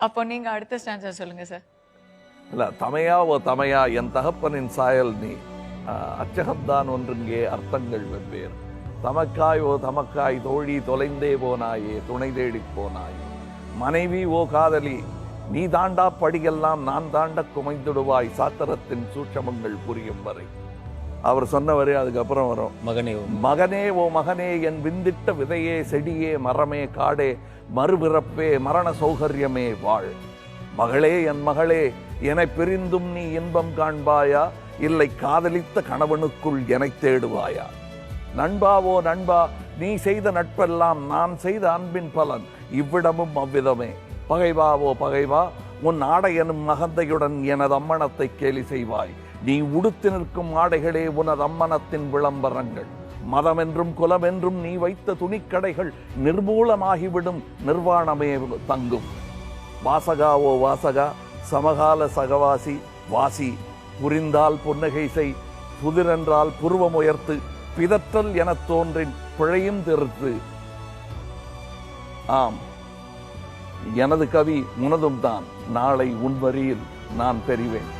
அப்போ நீங்க அடுத்த ஸ்டான்ஸா சொல்லுங்க சார் இல்ல தமையா ஓ தமையா என் தகப்பனின் சாயல் நீ. ஆஹ், அச்சகத்தான் ஒன்றுங்கே அர்த்தங்கள் வெவ்வேறு. தமக்காய் ஓ தமக்காய் தோழி தொலைந்தே போனாயே துணை தேடிப் போனாயே. மனைவி ஓ காதலி நீ தாண்டா படியெல்லாம் நான் தாண்ட குமைந்துடுவாய் சாத்திரத்தின் சூட்சமங்கள் புரியும் வரை. அவர் சொன்னவரே அதுக்கப்புறம் வரும். மகனே மகனே. ஓ மகனே என் விந்திட்ட விதையே செடியே மரமே காடே மறுபிறப்பே மரண சௌகரியமே வாழ். மகளே என் மகளே என்னை பிரிந்தும் நீ இன்பம் காண்பாயா? இல்லை காதலித்த கணவனுக்குள் எனத் தேடுவாயா? நண்பாவோ நண்பா நீ செய்த நட்பெல்லாம் நான் செய்த அன்பின் பலன் இவ்விடமும் அவ்விதமே. பகைவாவோ பகைவா உன் ஆடை எனும் மகந்தையுடன் எனது அம்மணத்தை கேலி செய்வாய். நீ உடுத்து நிற்கும் ஆடைகளே உனது அம்மனத்தின் விளம்பரங்கள். மதமென்றும் குலமென்றும் நீ வைத்த துணிக்கடைகள் நிர்மூலமாகிவிடும் நிர்வாணமே தங்கும். வாசகா ஓ வாசகா சமகால சகவாசி வாசி புரிந்தால் புன்னகை செய் புதிரென்றால் புருவம் உயர்த்து பிதற்றல் எனத் தோன்றின் பிழையும் திருத்து. ஆம். எனது கவி உனதும் தான். நாளை உன் வரியில் நான் தெரிவேன்.